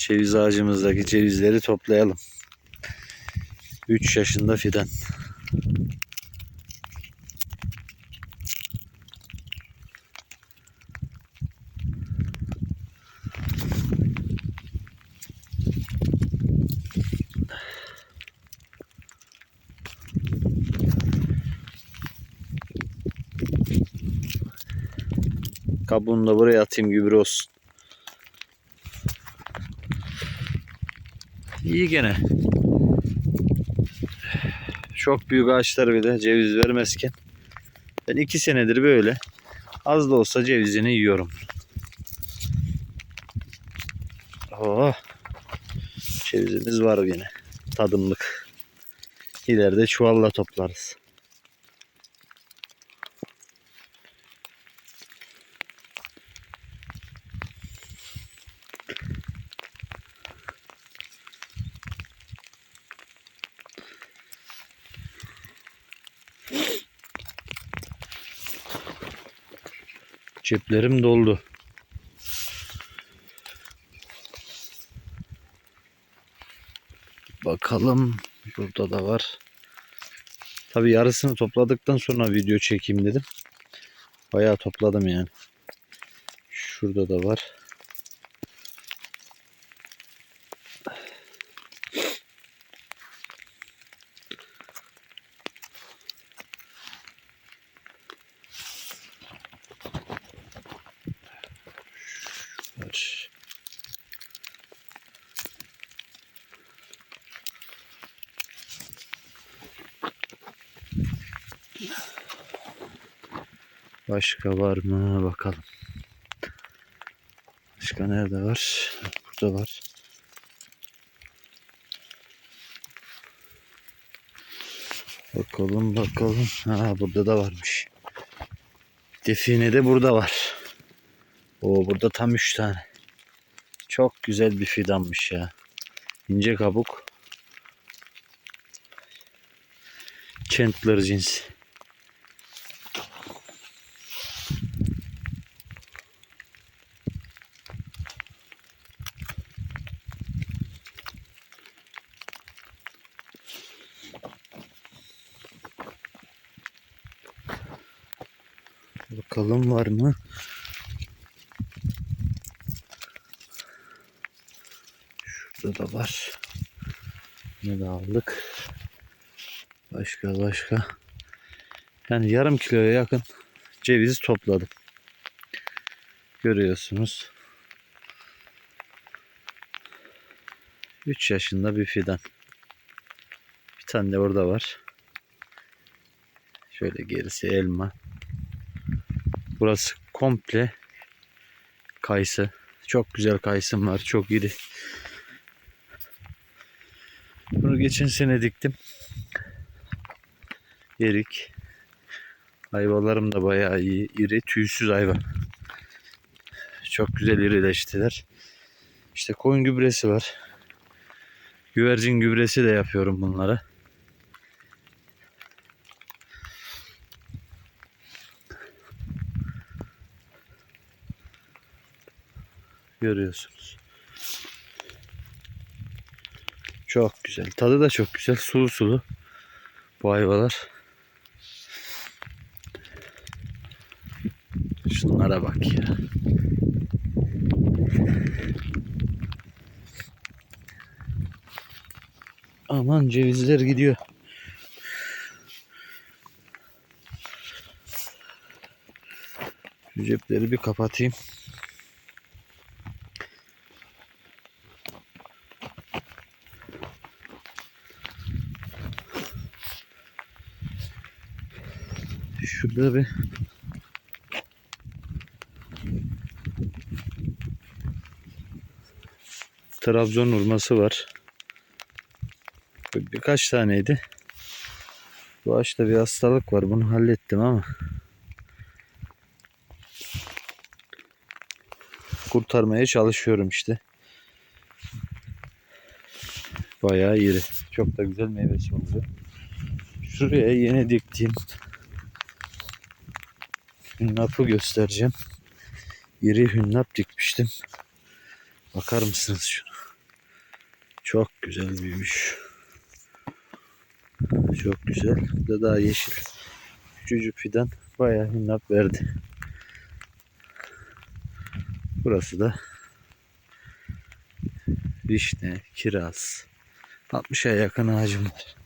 Ceviz ağacımızdaki cevizleri toplayalım. 3 yaşında fidan. Kabuğunu da buraya atayım gübre olsun. İyi gene. Çok büyük ağaçlar bile ceviz vermezken ben iki senedir böyle az da olsa cevizini yiyorum. Oh. Cevizimiz var yine. Tadımlık. İleride çuvalla toplarız. Ceplerim doldu. Bakalım burada da var. Tabi yarısını topladıktan sonra video çekeyim dedim. Bayağı topladım yani. Şurada da var. Başka var mı bakalım. Başka nerede var? Burada var. Bakalım bakalım. Ha burada da varmış. Define de burada var. O burada tam 3 tane. Çok güzel bir fidanmış ya. İnce kabuk. Chandler cinsi. Bakalım var mı? Şurada da var. Ne de aldık. Başka başka. Yani yarım kiloya yakın ceviz topladım. Görüyorsunuz. 3 yaşında bir fidan. Bir tane de orada var. Şöyle gerisi elma. Burası komple kayısı. Çok güzel kayısım var. Çok iri. Bunu geçen sene diktim. Erik. Ayvalarım da bayağı iyi. İri tüysüz ayva. Çok güzel irileştiler. İşte koyun gübresi var. Güvercin gübresi de yapıyorum bunlara. Görüyorsunuz. Çok güzel. Tadı da çok güzel. Sulu sulu. Bu ayvalar. Şunlara bak ya. Aman cevizler gidiyor. Cepleri bir kapatayım. Şurada bir Trabzon urması var. Bir- Birkaç taneydi. Bu ağaçta bir hastalık var. Bunu hallettim ama kurtarmaya çalışıyorum işte. Bayağı iri. Çok da güzel meyvesi oldu. Şuraya yeni diktiğim hünnapı göstereceğim. İri hünnap dikmiştim. Bakar mısınız şuna? Çok güzel büyümüş. Çok güzel. Bir de daha yeşil. Küçücük fidan bayağı minnap verdi. Burası da vişne, kiraz. 60'a yakın ağacım var.